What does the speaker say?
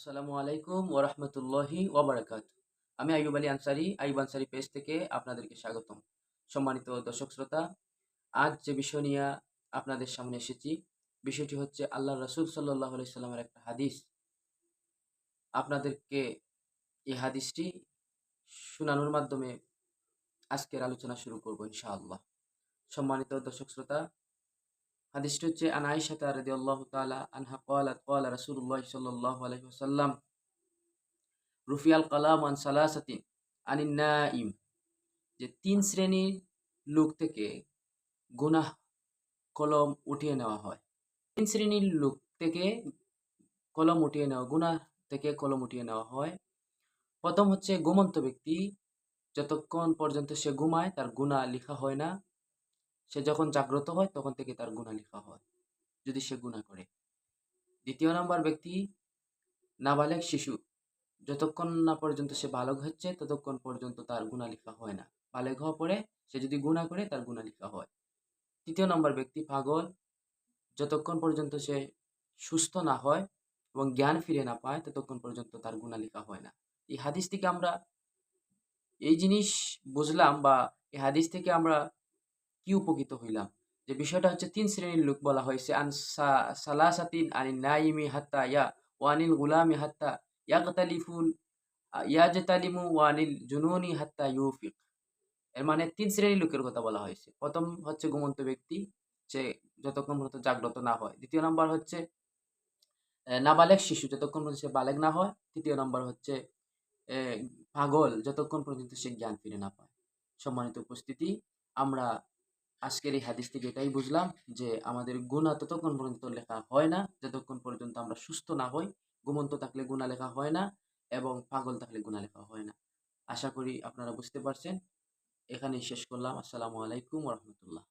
আসসালামু আলাইকুম ওরহমতুল্লাহি ওবরাকাত আমি আইয়ুব আলী আনসারি, আইয়ুব আনসারি পেজ থেকে আপনাদেরকে স্বাগতম। সম্মানিত দর্শক শ্রোতা, আজ যে বিষয় নিয়ে আপনাদের সামনে এসেছি, বিষয়টি হচ্ছে আল্লাহ রসুল সাল্লাহ সাল্লামের একটা হাদিস। আপনাদেরকে এই হাদিসটি শোনানোর মাধ্যমে আজকের আলোচনা শুরু করব ইনশাআল্লাহ। সম্মানিত দর্শক শ্রোতা হাদিসটি হচ্ছে, আন আয়েশাতা রাদিয়াল্লাহু তাআলা আনহা ক্বালাত, ক্বালা রাসূলুল্লাহ সাল্লাল্লাহু আলাইহি ওয়াসাল্লাম, রুফিয়াল কালাম আন সালাসাতিন আনিন যে তিন শ্রেণির লোক থেকে গুনাহ কলম উঠিয়ে নেওয়া হয়। তিন শ্রেণির লোক থেকে কলম উঠিয়ে নেওয়া, গুনাহ থেকে কলম উঠিয়ে নেওয়া হয়। প্রথম হচ্ছে, ঘুমন্ত ব্যক্তি যতক্ষণ পর্যন্ত সে ঘুমায়, তার গুনাহ লেখা হয় না। সে যখন জাগ্রত হয়, তখন থেকে তার গুণা লেখা হয়, যদি সে গুনাহ করে। দ্বিতীয় নাম্বার ব্যক্তি, নাবালেক শিশু। যতক্ষণ না পর্যন্ত সে বালক হচ্ছে, ততক্ষণ পর্যন্ত তার গুণা লেখা হয় না। বালেক হওয়া পরে সে যদি গুণা করে, তার গুণা লেখা হয়। তৃতীয় নম্বর ব্যক্তি, পাগল। যতক্ষণ পর্যন্ত সে সুস্থ না হয় এবং জ্ঞান ফিরে না পায়, ততক্ষণ পর্যন্ত তার গুণা লেখা হয় না। এই হাদিস থেকে আমরা, এই জিনিস বুঝলাম বা এই হাদিস থেকে আমরা কি উপকৃত হইলাম? যে বিষয়টা হচ্ছে তিন শ্রেণির লোক বলা হয়েছে, আন সালাসাতিন আনিন নাইমি হাত্তা ইয়া ওয়ানিল গুলামি হাত্তা ইয়াকতালিফুল ইয়াজতালিমু ওয়ানিল জুনুনি হাত্তা ইউফিক। এর মানে তিন শ্রেণির লোকের কথা বলা হয়েছে। প্রথম হচ্ছে ঘুমন্ত ব্যক্তি সে যতক্ষণ পর্যন্ত জাগ্রত না হয়। দ্বিতীয় নম্বর হচ্ছে নাবালেক শিশু, যতক্ষণ পর্যন্ত সে বালেক না হয়। তৃতীয় নম্বর হচ্ছে পাগল, যতক্ষণ পর্যন্ত সে জ্ঞান ফিরে না পায়। সম্মানিত উপস্থিতি, আমরা আজকের এই হাদিস থেকে এটাই বুঝলাম যে আমাদের গুণা ততক্ষণ পর্যন্ত লেখা হয় না, যতক্ষণ পর্যন্ত আমরা সুস্থ না হই, ঘুমন্ত থাকলে গুণা লেখা হয় না এবং পাগল থাকলে গুণা লেখা হয় না। আশা করি আপনারা বুঝতে পারছেন। এখানেই শেষ করলাম। আসসালামু আলাইকুম রহমতুল্লাহ।